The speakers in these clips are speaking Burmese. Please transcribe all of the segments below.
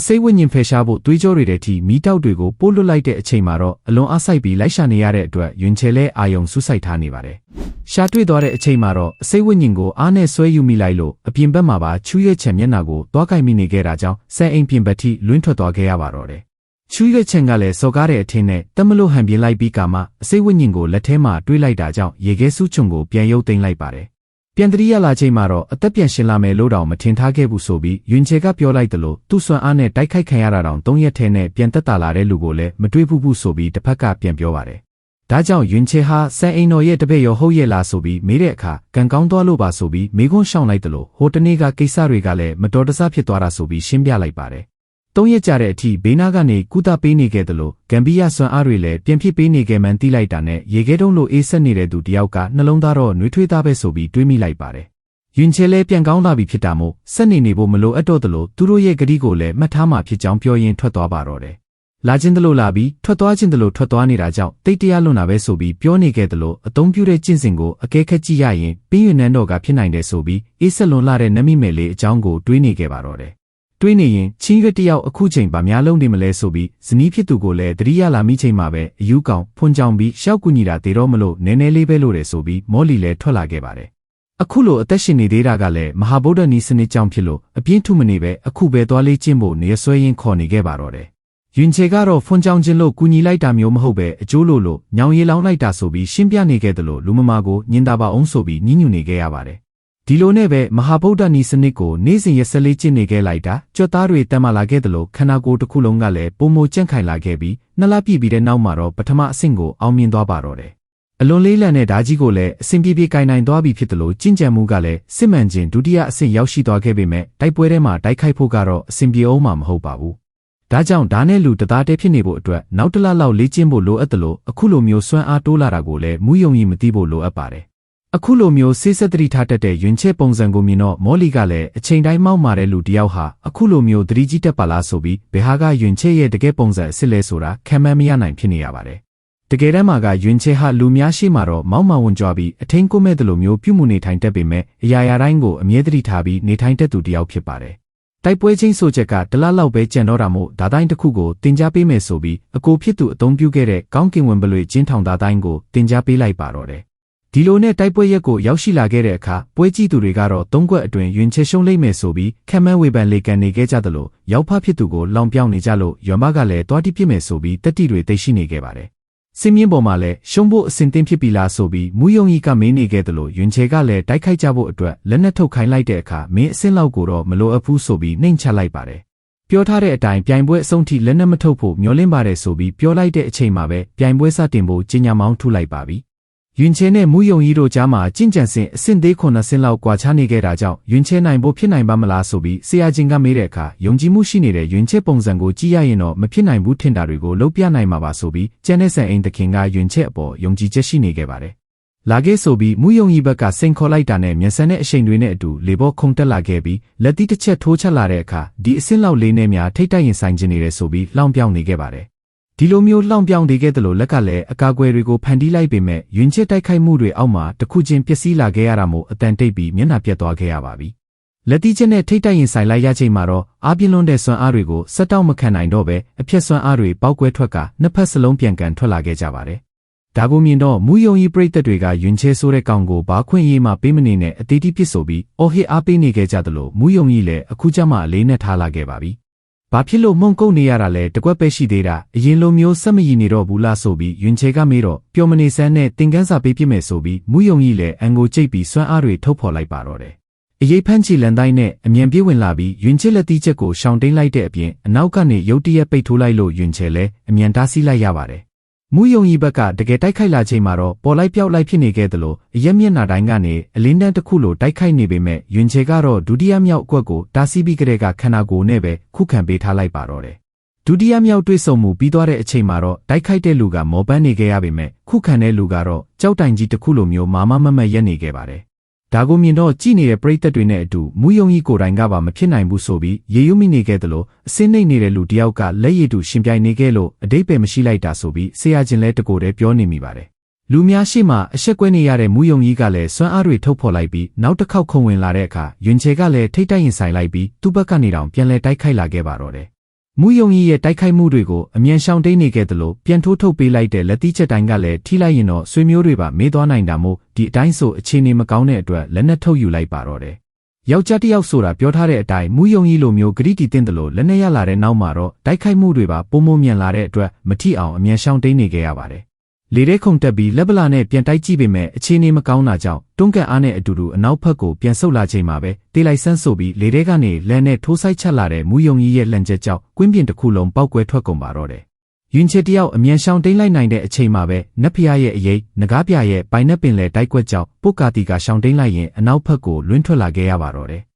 အစိမ့်ဝိညာဉ်ဖယ်ရှားဖို့သွေးကြောတွေတဲ့ထိမီးတောက်တွေကိုပို့လွတ်လိုက်တဲ့အချိန်မှာတော့အလွန်အားစိုက်ပြီးလိုက်ရှာနေရတဲ့အတွက်ယွင်ချဲလဲအာယုံစူးစိုက်ထားနေပါတယ်။ရှာတွေ့သွားတဲ့အချိန်မှာတော့အစိမ့်ဝိညာဉ်ကိုအားနဲ့ဆွဲယူမိလိုက်လို့အပြင်ဘက်မှာပါချူးရဲချံမျက်နှာကိုသွားကင်မိနေခဲ့တာကြောင့်ဆဲအိမ်ပြင်ဘက်ထိလွင့်ထွက်သွားခဲ့ရပါတော့တယ်။ချူးရဲချံကလည်းစော်ကားတဲ့အထင်းနဲ့တမလို့ဟန်ပြင်းလိုက်ပြီးကာမှအစိမ့်ဝိညာဉ်ကိုလက်ထဲမှာတွေးလိုက်တာကြောင့်ရေခဲစုချုံကိုပြန်ရုပ်သိမ်းလိုက်ပါတယ်။ ပြန်တရိရလာချိန်မှာတော့အသက်ပြန်ရှင်လာမယ်လို့တောင်မထင်ထားခဲ့ဘူးဆိုပြီးယွင်ချေကပြောလိုက်တယ်လို့သူ့ဆွမ်းအားနဲ့တိုက်ခိုက်ခံရတာတောင်၃ရက်ထဲနဲ့ပြန်သက်သာလာတဲ့လူကိုလည်းမတွေးဘူးဘူးဆိုပြီးတစ်ဖက်ကပြန်ပြောပါတယ်။ဒါကြောင့်ယွင်ချေဟာဆန်အိန်တော်ရဲ့တပည့်ရောဟုတ်ရဲ့လားဆိုပြီးမေးတဲ့အခါကံကောင်းသွားလို့ပါဆိုပြီးမေခွန်းရှောင်လိုက်တယ်လို့ဟိုတနေ့ကကိစ္စတွေကလည်းမတော်တဆဖြစ်သွားတာဆိုပြီးရှင်းပြလိုက်ပါတယ်။ သုံးရက်ကြာတဲ့အထိဘေးနားကနေကုသပေးနေခဲ့တယ်လို့ဂမ်ဘီယာဆွမ်းအားတွေလည်းပြန်ဖြစ်ပေးနေခဲ့မှန်းသိလိုက်တာနဲ့ရေခဲတုံးလိုအေးဆက်နေတဲ့သူတယောက်ကနှလုံးသားတော့နှွေးထွေးသားပဲဆိုပြီးတွေးမိလိုက်ပါတယ်။ယွင်ချဲလဲပြန်ကောင်းလာပြီဖြစ်တာမို့စက်နေနေဖို့မလိုအပ်တော့သလိုသူတို့ရဲ့ဂတိကိုလည်းမှတ်ထားမှဖြစ်ကြောင်းပြောရင်းထွက်သွားပါတော့တယ်။လာခြင်းတလို့လာပြီးထွက်သွားခြင်းတလို့ထွက်သွားနေတာကြောင့်တိတ်တရားလွန်တာပဲဆိုပြီးပြောနေခဲ့သလိုအသုံးပြုတဲ့ကျင့်စဉ်ကိုအကဲခက်ကြည့်ရရင်ပင်းရွနန်းတော်ကဖြစ်နိုင်တယ်ဆိုပြီးအေးဆက်လွန်လာတဲ့နမိမယ်လေးအကြောင်းကိုတွေးနေခဲ့ပါတော့တယ်။ တွေးနေရင်ချင်းရွက်တယောက်အခုချိန်ဗာများလုံးနေမလဲဆိုပြီးဇနီးဖြစ်သူကိုလည်းတတိယလာမိချိန်မှာပဲအယူကောင်ဖွန်ကြောင်ပြီးရှောက်ကူညီတာတေတော့မလို့နည်းနည်းလေးပဲလို့တယ်ဆိုပြီးမော်လီလည်းထွက်လာခဲ့ပါတယ်။အခုလိုအသက်ရှင်နေသေးတာကလည်းမဟာဗုဒ္ဓနီးစနစ်ကြောင့်ဖြစ်လို့အပြင်းထုမနေပဲအခုပဲသွားလေးကျင့်ဖို့နေဆွဲရင်းခေါ်နေခဲ့ပါတော့တယ်။ယွင်ချေကတော့ဖွန်ကြောင်ချင်းလို့ကူညီလိုက်တာမျိုးမဟုတ်ပဲအကျိုးလို့လို့ညောင်ရီလောင်းလိုက်တာဆိုပြီးရှင်းပြနေခဲ့တယ်လို့လူမမာကိုညင်တာပါအောင်ဆိုပြီးညှဉ်းညူနေခဲ့ရပါတယ်။ ဒီလိုနဲ့ပဲမဟာဗုဒ္ဓနီးစနစ်ကိုနေ့စဉ်ရက်စလေးကျင့်နေခဲ့လိုက်တာကြွတ်သားတွေတက်မှလာခဲ့တယ်လို့ခန္ဓာကိုယ်တစ်ခုလုံးကလည်းပုံမကြန့်ခိုင်လာခဲ့ပြီးနှစ်လပြည့်ပြီးတဲ့နောက်မှာတော့ပထမအဆင့်ကိုအောင်မြင်သွားပါတော့တယ်။အလွန်လေးလံတဲ့ဓာကြီးကိုလည်းအစဉ်ပြေပြေကင်နိုင်သွားပြီဖြစ်တယ်လို့ကြင်ကြံမှုကလည်းစစ်မှန်ခြင်းဒုတိယအဆင့်ရောက်ရှိသွားခဲ့ပေမဲ့တိုက်ပွဲထဲမှာတိုက်ခိုက်ဖို့ကတော့အစဉ်ပြေအောင်မှာမဟုတ်ပါဘူး။ဒါကြောင့်ဓာနဲ့လူတသားတည်းဖြစ်နေဖို့အတွက်နောက်တစ်လလောက်လေ့ကျင့်ဖို့လိုအပ်တယ်လို့အခုလိုမျိုးစွမ်းအားတိုးလာတာကိုလည်းမူးယုံကြီးမသိဖို့လိုအပ်ပါတယ်။ အခုလိုမျိုးဆေးဆက်တတိထားတတ်တဲ့ယွင်ချက်ပုံစံကိုမြင်တော့မော်လီကလည်းအချိန်တိုင်းမောက်မာတဲ့လူတစ်ယောက်ဟာအခုလိုမျိုးသတိကြီးတက်ပါလားဆိုပြီးဘယ်ဟာကယွင်ချက်ရဲ့တကယ်ပုံစံအစ်စ်လဲဆိုတာခံမှန်းမရနိုင်ဖြစ်နေရပါတယ်။တကယ်တမ်းမှာကယွင်ချေဟာလူများရှိမှတော့မောက်မှန်ဝင်ကြွားပြီးအထင်းကိုမဲ့တယ်လို့မျိုးပြုမှုနေထိုင်တတ်ပေမဲ့အရာရာတိုင်းကိုအမြဲတမ်းထားပြီးနေထိုင်တတ်သူတစ်ယောက်ဖြစ်ပါတယ်။တိုက်ပွဲချင်းဆိုချက်ကတလားလောက်ပဲကြံတော့တာမို့ဒါတိုင်းတစ်ခုကိုတင် जा ပေးမယ်ဆိုပြီးအကိုဖြစ်သူအသုံးပြုခဲ့တဲ့ကောင်းကင်ဝင်ပလွေကျင်းထောင်သားတိုင်းကိုတင် जा ပေးလိုက်ပါတော့တယ်။ ဒီလိုနဲ့တိုက်ပွဲရက်ကိုရောက်ရှိလာခဲ့တဲ့အခါပွဲကြည့်သူတွေကတော့သုံးခွက်အတွင်ယွင်ချေရှုံးလိုက်မယ်ဆိုပြီးခံမန်းဝေဖန်လေကန်နေခဲ့ကြသလိုရောက်ဖဖြစ်သူကိုလောင်ပြောင်းနေကြလို့ရွမ်မကလည်းတွားတိပြစ်မယ်ဆိုပြီးတက်တီတွေသိရှိနေခဲ့ပါတယ်စင်းမြင့်ပေါ်မှာလည်းရှုံးဖို့အစဉ်သင့်ဖြစ်ပြီလားဆိုပြီးမူယုံကြီးကမင်းနေခဲ့တယ်လို့ယွင်ချေကလည်းတိုက်ခိုက်ကြဖို့အတွက်လက်နက်ထုတ်ခိုင်းလိုက်တဲ့အခါမင်းအစင်းလောက်ကိုတော့မလိုအပ်ဘူးဆိုပြီးနှိမ်ချလိုက်ပါတယ်။ပြောထားတဲ့အတိုင်းပြိုင်ပွဲအဆုံးထိလက်နက်မထုတ်ဖို့မျှော်လင့်ပါတယ်ဆိုပြီးပြောလိုက်တဲ့အချိန်မှာပဲပြိုင်ပွဲစတင်ဖို့ကြီးညာမောင်းထုလိုက်ပါပြီ။ ယွင်ချေနဲ့မူယုံကြီးတို့ကြားမှာကြင်ကြံစင်အဆင့်သေးခုနှစ်ဆင့်လောက်ကွာခြားနေခဲ့တာကြောင့်ယွင်ချေနိုင်ဖို့ဖြစ်နိုင်ပါမလားဆိုပြီးဆရာချင်းကမေးတဲ့အခါယုံကြည်မှုရှိနေတဲ့ယွင်ချေပုံစံကိုကြည့်ရရင်တော့မဖြစ်နိုင်ဘူးထင်တာတွေကိုလုံးပြနိုင်မှာပါဆိုပြီးကျန်တဲ့ဆန်အိမ်တခင်ကယွင်ချေအပေါ်ယုံကြည်ချက်ရှိနေခဲ့ပါတယ်။လာခဲ့ဆိုပြီးမူယုံကြီးဘက်ကစိန်ခေါ်လိုက်တာနဲ့မျက်စံတဲ့အရှိန်တွေနဲ့အတူလေဘောခုန်တက်လာခဲ့ပြီးလက်သီးတစ်ချက်ထိုးချက်လာတဲ့အခါဒီအဆင့်လောက်လေးနဲ့များထိတ်တိုက်ရင်ဆိုင်ခြင်းနေတယ်ဆိုပြီးလောင်ပြောင်းနေခဲ့ပါတယ် ဒီလိုမျိုးလှောင်ပြောင်နေခဲ့တယ်လို့လက်ကလည်းအကာအကွယ်တွေကိုဖန်တီးလိုက်ပေမဲ့ယွင်ချစ်တိုက်ခိုက်မှုတွေအောက်မှာတခုချင်းပျက်စီးလာခဲ့ရတာမို့အတန်တိတ်ပြီးမျက်နှာပြတ်သွားခဲ့ရပါပြီ။လက်တီးချက်နဲ့ထိတ်တိုက်ရင်ဆိုင်လိုက်ရချိန်မှာတော့အားပြင်းလွန်းတဲ့စွမ်းအားတွေကိုစက်တောက်မခံနိုင်တော့ပဲအပြက်စွမ်းအားတွေပေါက်ကွဲထွက်ကနှစ်ဖက်စလုံးပြန်ကန်ထွက်လာခဲ့ကြပါတယ်။ဒါကိုမြင်တော့မူယုံကြီးပြိသက်တွေကယွင်ချဲဆိုးတဲ့ကောင်ကိုဘာခွင့်ရေးမှပေးမနေနဲ့အသေးတိပစ်ဆိုပြီးအော်ဟစ်အားပေးနေခဲ့ကြသလိုမူယုံကြီးလည်းအခုကျမှအလေးနဲ့ထားလာခဲ့ပါပြီ။ ဘာဖြစ်လို့မှုန်ကုတ်နေရတာလဲတကွက်ပဲရှိသေးတာအရင်လိုမျိုးစက်မရည်နေတော့ဘူးလားဆိုပြီးယွင်ချေကမေးတော့ပျော်မနေဆန်းနဲ့တင်ကန်းစာပေးပြမယ်ဆိုပြီးမူယုံကြီးလည်းအန်ကိုကြိတ်ပြီးစွမ်းအားတွေထုတ်ဖော်လိုက်ပါတော့တယ်အရေးဖမ်းချီလန်တိုင်းနဲ့အမြန်ပြေးဝင်လာပြီးယွင်ချစ်လက်တီးချက်ကိုရှောင်တိန်လိုက်တဲ့အပြင်အနောက်ကနေရုတ်တရက်ပိတ်ထိုးလိုက်လို့ယွင်ချေလည်းအမြန်တားဆီးလိုက်ရပါတယ် မူယုံကြီးဘက်ကတကယ်တိုက်ခိုက်လာချိန်မှာတော့ပေါ်လိုက်ပြောက်လိုက်ဖြစ်နေခဲ့သလိုအရက်မျက်နှာတိုင်းကနေအလင်းတန်းတစ်ခုလိုတိုက်ခိုက်နေပေမဲ့ယွင်ချေကတော့ဒုတိယမြောက်အကွက်ကိုတားဆီးပြီးကလေးကခန္ဓာကိုယ်နဲ့ပဲခုခံပေးထားလိုက်ပါတော့တယ်။ဒုတိယမြောက်တွေ့ဆုံမှုပြီးသွားတဲ့အချိန်မှာတော့တိုက်ခိုက်တဲ့လူကမောပန်းနေခဲ့ရပေမဲ့ခုခံတဲ့လူကတော့ကြောက်တိုင်ကြီးတစ်ခုလိုမျိုးမာမမမတ်ရက်နေခဲ့ပါတယ်။ ဒါကိုမြင်တော့ကြည်နေတဲ့ပရိသတ်တွေနဲ့အတူမူယုံကြီးကိုယ်တိုင်ကပါမဖြစ်နိုင်ဘူးဆိုပြီးရေယုံမိနေခဲ့တယ်လို့အစင်းနှိမ့်နေတဲ့လူတယောက်ကလက်ရည်တူရှင်ပြိုင်နေခဲ့လို့အတိတ်ပဲမရှိလိုက်တာဆိုပြီးဆရာချင်းလဲတကိုယ်တည်းပြောနေမိပါတယ်။လူများရှိမှအဆက်ကွဲနေရတဲ့မူယုံကြီးကလည်းစွမ်းအားတွေထုတ်ဖော်လိုက်ပြီးနောက်တစ်ခေါက်ခုံဝင်လာတဲ့အခါယွင်ချေကလည်းထိတ်တိုက်ရင်ဆိုင်လိုက်ပြီးသူ့ဘက်ကနေတောင်ပြန်လဲတိုက်ခိုက်လာခဲ့ပါတော့တယ် မူယုံကြီးရဲ့တိုက်ခိုက်မှုတွေကိုအမြန်ရှောင်တိန်နေခဲ့သလိုပြန်ထိုးထုတ်ပေးလိုက်တဲ့လက်တိချက်တိုင်းကလည်းထိလိုက်ရင်တော့ဆွေမျိုးတွေပါမေးသွားနိုင်တာမို့ဒီအတိုင်းဆိုအခြေအနေမကောင်းတဲ့အတွက်လက်နက်ထုတ်ယူလိုက်ပါတော့တယ်။ယောက်ျားတစ်ယောက်ဆိုတာပြောထားတဲ့အတိုင်းမူယုံကြီးလိုမျိုးဂရိတီတင်တယ်လို့လက်နက်ရလာတဲ့နောက်မှာတော့တိုက်ခိုက်မှုတွေပါပုံမမြန်လာတဲ့အတွက်မထိအောင်အမြန်ရှောင်တိန်နေခဲ့ရပါတယ်။ လေထဲခုန်တက်ပြီးလက်ပလာနဲ့ပြန်တိုက်ကြည့်ပေမဲ့အခြေအနေမကောင်းတာကြောင့်တွန်းကန်အားနဲ့အတူတူအနောက်ဘက်ကိုပြန်ဆုတ်လာချိန်မှာပဲတေးလိုက်ဆန်းဆိုပြီးလေထဲကနေလမ်းနဲ့ထိုးဆိုင်ချက်လာတဲ့မူယုံကြီးရဲ့လန့်ချက်ကြောင့်ကွင်းပြင်တစ်ခုလုံးပောက်ကွဲထွက်ကုန်ပါတော့တယ်။ယွင်ချစ်တယောက်အမြန်ရှောင်တိန်လိုက်နိုင်တဲ့အချိန်မှာပဲနတ်ဖျားရဲ့အရေးငကားပြရဲ့ပိုင်နက်ပင်လေတိုက်ကွက်ကြောင့်ပုတ်ကာတီကရှောင်တိန်လိုက်ရင်အနောက်ဘက်ကိုလွင့်ထွက်လာခဲ့ရပါတော့တယ်။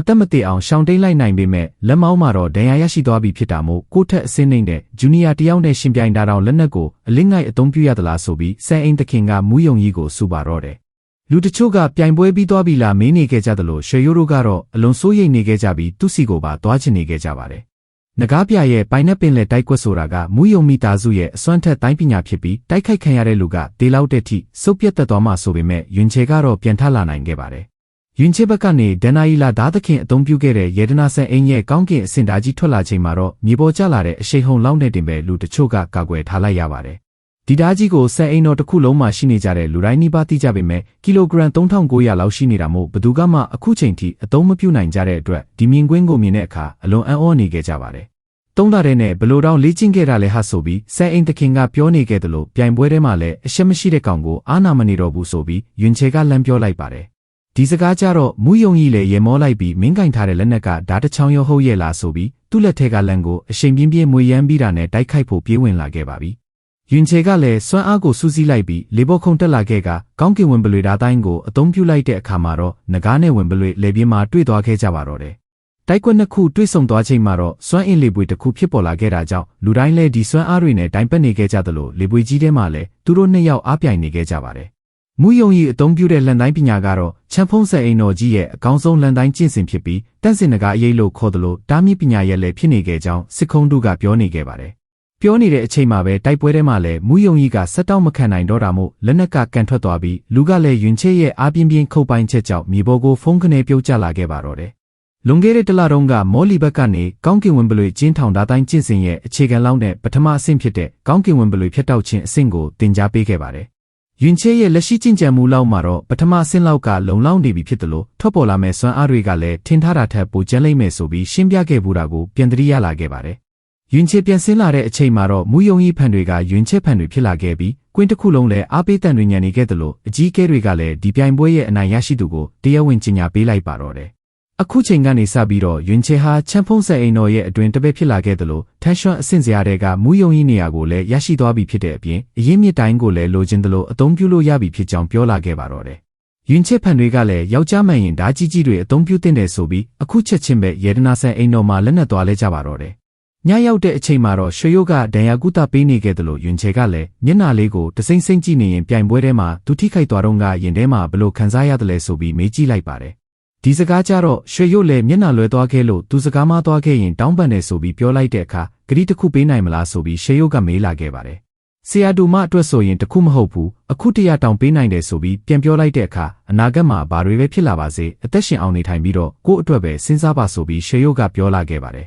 အသက်မတည်အောင်ရှောင်တိန်လိုက်နိုင်ပေမဲ့လက်မောင်းမှာတော့ဒဏ်ရာရရှိသွားပြီဖြစ်တာမို့ကိုထက်အစင်းနေတဲ့ဂျူနီယာတယောက်နဲ့ရှင်ပြိုင်တာတောင်လက်နက်ကိုအလင်းငိုက်အသုံးပြုရသလားဆိုပြီးဆန်အိမ်သခင်ကမူးယုံကြီးကိုစူပါတော့တယ်။လူတချို့ကပြိုင်ပွဲပြီးသွားပြီလားမင်းနေခဲ့ကြသလိုရွှေရိုးတို့ကတော့အလွန်စိုးရိမ်နေခဲ့ကြပြီးသူ့စီကိုပါသွားချင်နေခဲ့ကြပါတယ်။နဂါးပြရဲ့ပိုင်နက်ပင်လက်တိုက်ကွက်ဆိုတာကမူးယုံမိသားစုရဲ့အစွမ်းထက်တိုင်းပညာဖြစ်ပြီးတိုက်ခိုက်ခံရတဲ့လူကဒေလောက်တဲ့ထိစုပ်ပြတ်သက်သွားမှဆိုပေမဲ့ယွင်ချေကတော့ပြန်ထလာနိုင်ခဲ့ပါတယ်။ ယွင်ချေဘက်ကနေဒန်နာယီလာဓာသခင်အသုံးပြုခဲ့တဲ့ယေဒနာဆန်အင်းရဲ့ကောင်းကင်အစင်ဓာကြီးထွက်လာချိန်မှာတော့မြေပေါ်ကျလာတဲ့အရှိန်ဟုန်လောက်နဲ့တင်ပဲလူတချို့ကကာကွယ်ထားလိုက်ရပါတယ်။ဒီဓာကြီးကိုဆန်အိမ်တော်တစ်ခုလုံးမှာရှိနေကြတဲ့လူတိုင်းနီးပါးသိကြပေမဲ့ကီလိုဂရမ်3900လောက်ရှိနေတာမို့ဘယ်သူကမှအခုချိန်ထိအသုံးမပြုနိုင်ကြတဲ့အတွက်ဒီမြင်ကွင်းကိုမြင်တဲ့အခါအလွန်အံ့ဩနေခဲ့ကြပါတယ်။သုံးလာတဲ့နဲ့ဘလို့တောင်လေ့ကျင့်ခဲ့တာလဲဟာဆိုပြီးဆန်အိမ်တခင်ကပြောနေခဲ့တယ်လို့ပြိုင်ပွဲထဲမှာလည်းအရှက်မရှိတဲ့ကောင်ကိုအာနာမနေတော့ဘူးဆိုပြီးယွင်ချေကလမ်းပြောလိုက်ပါတယ်။ ဒီစကားကြတော့မူးယုံကြီးလည်းရေမောလိုက်ပြီးမင်းကင်ထားတဲ့လက်နက်ကဓာတ်တစ်ချောင်းရောဟုတ်ရဲ့လားဆိုပြီးသူ့လက်ထက်ကလမ်းကိုအချိန်ပြင်းပြင်းမွေရမ်းပြီးတာနဲ့တိုက်ခိုက်ဖို့ပြေးဝင်လာခဲ့ပါပြီ။ယွင်ချေကလည်းစွမ်းအားကိုစူးစီးလိုက်ပြီးလေဘောခုံတက်လာခဲ့ကကောင်းကင်ဝင်ပလွေဓာတ်တိုင်းကိုအသုံးပြုလိုက်တဲ့အခါမှာတော့ငကားနဲ့ဝင်ပလွေလေပြင်းမှာတွေ့သွားခဲ့ကြပါတော့တယ်။တိုက်ကွက်နှစ်ခုတွေ့ဆုံသွားချိန်မှာတော့စွမ်းအင်လေပွေတစ်ခုဖြစ်ပေါ်လာခဲ့တာကြောင့်လူတိုင်းလည်းဒီစွမ်းအားတွေနဲ့တိုင်ပတ်နေခဲ့ကြသလိုလေပွေကြီးထဲမှာလည်းသူတို့နှစ်ယောက်အားပြိုင်နေခဲ့ကြပါတယ်။ မူယုံကြီးအသုံးပြုတဲ့လန်တိုင်းပညာကတော့ချမ်ဖုံးဆက်အိမ်တော်ကြီးရဲ့အကောင်းဆုံးလန်တိုင်းကျင့်စဉ်ဖြစ်ပြီးတန့်စင်နဂါအရေးလို့ခေါ်သလိုတားမြစ်ပညာရဲ့လည်းဖြစ်နေခဲ့ကြောင်းစစ်ခုံးတို့ကပြောနေခဲ့ပါတယ်။ပြောနေတဲ့အချိန်မှာပဲတိုက်ပွဲထဲမှာလည်းမူယုံကြီးကဆက်တောက်မခံနိုင်တော့တာမို့လက်နက်ကကန်ထွက်သွားပြီးလူကလည်းယွင်ချဲရဲ့အားပြင်းပြင်းခုတ်ပိုင်းချက်ကြောင့်မြေပေါ်ကိုဖုံးကနေပြုတ်ကျလာခဲ့ပါတော့တယ်။လွန်ခဲ့တဲ့တလတုန်းကမောလီဘက်ကနေကောင်းကင်ဝင်ပလွေကျင်းထောင်ဓာတိုင်းကျင့်စဉ်ရဲ့အခြေခံလောက်နဲ့ပထမအဆင့်ဖြစ်တဲ့ကောင်းကင်ဝင်ပလွေဖြတ်တောက်ခြင်းအဆင့်ကိုတင် जा ပေးခဲ့ပါတယ်။ ယွင်ချဲရဲ့လက်ရှိကျင့်ကြံမှုလောက်မှာတော့ပထမအဆင့်လောက်ကလုံလောက်နေပြီဖြစ်တယ်လို့ထွက်ပေါ်လာမဲ့စွမ်းအားတွေကလည်းထင်ထားတာထက်ပိုကျန်းလိမ့်မယ်ဆိုပြီးရှင်းပြခဲ့ဘူးတာကိုပြန်တရိရလာခဲ့ပါတယ်။ယွင်ချဲပြန်ဆင်းလာတဲ့အချိန်မှာတော့မူယုံကြီးဖန်တွေကယွင်ချဲဖန်တွေဖြစ်လာခဲ့ပြီးကွင်းတစ်ခုလုံးလည်းအားပေးတန်တွေညံနေခဲ့တယ်လို့အကြီးကဲတွေကလည်းဒီပြိုင်ပွဲရဲ့အနိုင်ရရှိသူကိုတရားဝင်ကြေညာပေးလိုက်ပါတော့တယ်။ အခုချိန်ကနေစပြီးတော့ယွင်ချေဟာချမ်ဖုံးဆက်အိမ်တော်ရဲ့အတွင်တပည့်ဖြစ်လာခဲ့တယ်လို့ထန်ရှွန်အဆင့်စရာတွေကမူယုံကြီးနေရာကိုလည်းရရှိသွားပြီဖြစ်တဲ့အပြင်အရင်မြစ်တိုင်းကိုလည်းလိုချင်တယ်လို့အသုံးပြုလို့ရပြီဖြစ်ကြောင်းပြောလာခဲ့ပါတော့တယ်။ယွင်ချစ်ဖန်တွေကလည်းယောက်ျားမှန်ရင်ဓာကြီးကြီးတွေအသုံးပြုတင်တယ်ဆိုပြီးအခုချက်ချင်းပဲယေဒနာဆန်အိမ်တော်မှာလက်နက်သွားလဲကြပါတော့တယ်။ညရောက်တဲ့အချိန်မှာတော့ရွှေရုပ်ကဒဏ်ရာကုသပေးနေခဲ့တယ်လို့ယွင်ချေကလည်းမျက်နှာလေးကိုတစိမ့်စိမ့်ကြည့်နေရင်ပြိုင်ပွဲထဲမှာသူထိခိုက်သွားတော့ကရင်ထဲမှာဘလို့ခံစားရတယ်လဲဆိုပြီးမေးကြည့်လိုက်ပါတယ်။ ဒီစကားကြတော့ရွှေရုပ်လည်းမျက်နှာလွဲသွားခဲ့လို့သူစကားမသွားခဲ့ရင်တောင်းပန်တယ်ဆိုပြီးပြောလိုက်တဲ့အခါဂရီတစ်ခုပေးနိုင်မလားဆိုပြီးရွှေရုပ်ကမေးလာခဲ့ပါတယ်။ဆရာတူမအတွက်ဆိုရင်တခုမဟုတ်ဘူးအခုတရတောင်ပေးနိုင်တယ်ဆိုပြီးပြန်ပြောလိုက်တဲ့အခါအနာဂတ်မှာဘာတွေပဲဖြစ်လာပါစေအသက်ရှင်အောင်နေထိုင်ပြီးတော့ကိုယ့်အတွက်ပဲစဉ်းစားပါဆိုပြီးရွှေရုပ်ကပြောလာခဲ့ပါတယ်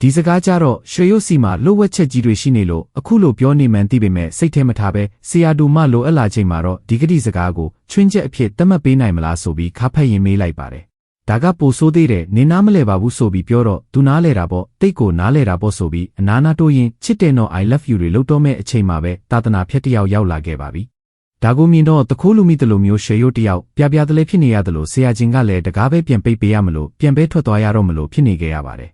ဒီစကားကြတော့ရွှေရုပ်စီမှာလှုပ်ဝက်ချက်ကြီးတွေရှိနေလို့အခုလိုပြောနေမှန်းသိပေမဲ့စိတ်ထဲမထားပဲဆရာတူမလိုအပ်လာချိန်မှာတော့ဒီကတိစကားကိုချွင်းချက်အဖြစ်သတ်မှတ်ပေးနိုင်မလားဆိုပြီးခါဖက်ရင်မေးလိုက်ပါတယ် ဒါကပိုဆိုးသေးတယ်နင်းနားမလဲပါဘူးဆိုပြီးပြောတော့သူနားလဲတာပေါ့တိတ်ကိုနားလဲတာပေါ့ဆိုပြီးအနာနာတိုးရင်ချစ်တယ်တော့ I love you တွေလှုပ်တော့မဲ့အချိန်မှာပဲတာသနာဖြက်တယောက်ရောက်လာခဲ့ပါပြီဒါကိုမြင်တော့တခိုးလူမိတလိုမျိုးရွှေရုပ်တယောက်ပြပြတလဲဖြစ်နေရတယ်လို့ဆရာချင်းကလည်းတကားပဲပြန်ပိတ်ပေးရမလို့ပြန်ပဲထွက်သွားရတော့မလို့ဖြစ်နေခဲ့ရပါတယ်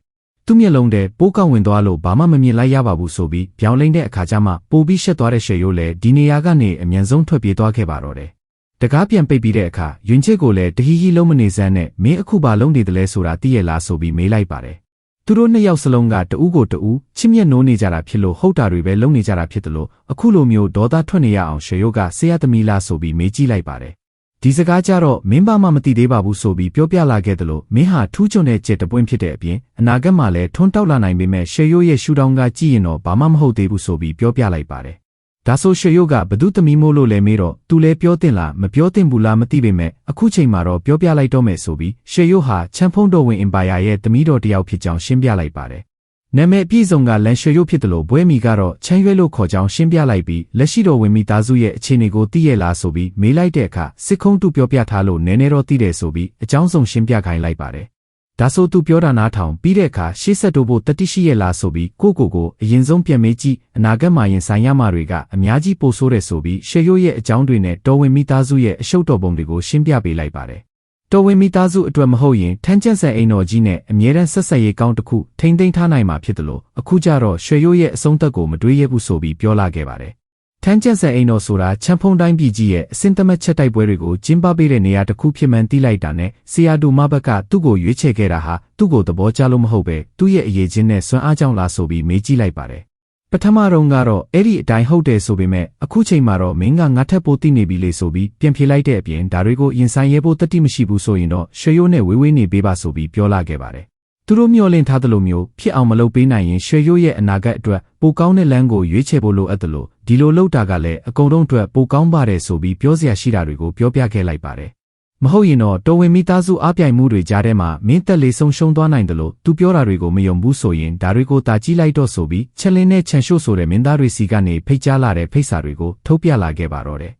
သူ့မျက်လုံးထဲပိုးကောက်ဝင်သွားလို့ဘာမှမမြင်လိုက်ရပါဘူးဆိုပြီးပြောင်းလိမ့်တဲ့အခါကျမှပိုပြီးရှက်သွားတဲ့ရွှေရုပ်လည်းဒီနေရာကနေအမြန်ဆုံးထွက်ပြေးသွားခဲ့ပါတော့တယ် တကားပြန်ပိတ်ပြီးတဲ့အခါယွင်ချစ်ကိုလည်းတဟီဟီလုံးမနေစမ်းနဲ့မင်းအခုဘာလုံးနေတယ်လဲဆိုတာသိရလားဆိုပြီးမေးလိုက်ပါတယ်သူတို့နှစ်ယောက်စလုံးကတဦးကိုတဦးချစ်မြတ်နိုးနေကြတာဖြစ်လို့ဟုတ်တာတွေပဲလုံးနေကြတာဖြစ်တယ်လို့အခုလိုမျိုးဒေါသထွက်နေရအောင်ရွှေရုပ်ကဆရာသမီးလားဆိုပြီးမေးကြည့်လိုက်ပါတယ်ဒီစကားကြတော့မင်းဘာမှမသိသေးပါဘူးဆိုပြီးပြောပြလာခဲ့တယ်လို့မင်းဟာထူးချွန်တဲ့ကြက်တပွင့်ဖြစ်တဲ့အပြင်အနာဂတ်မှာလည်းထွန်းတောက်လာနိုင်ပေမဲ့ရှေရိုးရဲ့ရှူတောင်းကကြည့်ရင်တော့ဘာမှမဟုတ်သေးဘူးဆိုပြီးပြောပြလိုက်ပါတယ်။ ဒါဆိုရှေရိုးကဘသူသမီးမို့လို့လဲမေးတော့သူလဲပြောတင်လားမပြောတင်ဘူးလားမသိပေမဲ့အခုချိန်မှာတော့ပြောပြလိုက်တော့မယ်ဆိုပြီးရှေရိုးဟာချမ်ဖုံးတော်ဝင်အင်ပါယာရဲ့သမီးတော်တယောက်ဖြစ်ကြောင်းရှင်းပြလိုက်ပါတယ်နာမည်အပြည့်စုံကလန်ရွှေရုပ်ဖြစ်တယ်လို့ဘွဲမီကတော့ချမ်းရွဲလို့ခေါ်ကြောင်းရှင်းပြလိုက်ပြီးလက်ရှိတော်ဝင်မိသားစုရဲ့အခြေအနေကိုသိရလားဆိုပြီးမေးလိုက်တဲ့အခါစစ်ခုံးတူပြောပြထားလို့နည်းနည်းတော့သိတယ်ဆိုပြီးအကြောင်းစုံရှင်းပြခိုင်းလိုက်ပါတယ်။ ဒါဆိုသူပြောတာနားထောင်ပြီးတဲ့အခါရှေ့ဆက်တိုးဖို့တတိရှိရဲ့လားဆိုပြီးကိုကိုကိုအရင်ဆုံးပြန်မေးကြည့်အနာဂတ်မှာရင်ဆိုင်ရမှာတွေကအများကြီးပိုဆိုးတယ်ဆိုပြီးရှေရုပ်ရဲ့အကြောင်းတွေနဲ့တော်ဝင်မိသားစုရဲ့အရှုပ်တော်ပုံတွေကိုရှင်းပြပေးလိုက်ပါတယ်။တော်ဝင်မိသားစုအတွက်မဟုတ်ရင်ထန်းကျက်ဆန်အိမ်တော်ကြီးနဲ့အမြဲတမ်းဆက်ဆက်ရေးကောင်းတစ်ခုထိမ့်သိမ်းထားနိုင်မှာဖြစ်တယ်လို့အခုကျတော့ရွှေရိုးရဲ့အဆုံးသက်ကိုမတွေးရဘူးဆိုပြီးပြောလာခဲ့ပါတယ်။ ထန်းကျက်ဆန်အိမ်တော်ဆိုတာချမ်းဖုံတိုင်းပြည်ကြီးရဲ့အစင်တမတ်ချက်တိုက်ပွဲတွေကိုကျင်းပပေးတဲ့နေရာတစ်ခုဖြစ်မှန်းသိလိုက်တာနဲ့ဆီယာဒူမဘက်ကသူ့ကိုရွေးချယ်ခဲ့တာဟာသူ့ကိုသဘောကျလို့မဟုတ်ပဲသူ့ရဲ့အရေးချင်းနဲ့စွမ်းအားကြောင့်လားဆိုပြီးမေးကြည့်လိုက်ပါတယ်။ပထမတော့ကတော့အဲ့ဒီအတိုင်းဟုတ်တယ်ဆိုပေမဲ့အခုချိန်မှာတော့မင်းကငါထက်ပိုသိနေပြီလေဆိုပြီးပြန်ဖြေလိုက်တဲ့အပြင်ဒါတွေကိုရင်ဆိုင်ရဲဖို့တတိမရှိဘူးဆိုရင်တော့ရွှေရိုးနဲ့ဝေးဝေးနေပေးပါဆိုပြီးပြောလာခဲ့ပါတယ်။ သူတို့မျှော်လင့်ထားသလိုမျိုးဖြစ်အောင်မလုပ်ပေးနိုင်ရင်ရွှေရိုးရဲ့အနာဂတ်အတွက်ပိုကောင်းတဲ့လမ်းကိုရွေးချယ်ဖို့လိုအပ်တယ်လို့ဒီလိုလုပ်တာကလည်းအကုန်လုံးအတွက်ပိုကောင်းပါတယ်ဆိုပြီးပြောစရာရှိတာတွေကိုပြောပြခဲ့လိုက်ပါတယ်။မဟုတ်ရင်တော့တော်ဝင်မိသားစုအားပြိုင်မှုတွေကြားထဲမှာမင်းတက်လေးဆုံးရှုံးသွားနိုင်တယ်လို့သူပြောတာတွေကိုမယုံဘူးဆိုရင်ဒါတွေကိုတာကြီးလိုက်တော့ဆိုပြီးချက်လင်းနဲ့ချန်ရှို့ဆိုတဲ့မင်းသားတွေစီကနေဖိတ်ကြားလာတဲ့ဖိတ်စာတွေကိုထုတ်ပြလာခဲ့ပါတော့တယ်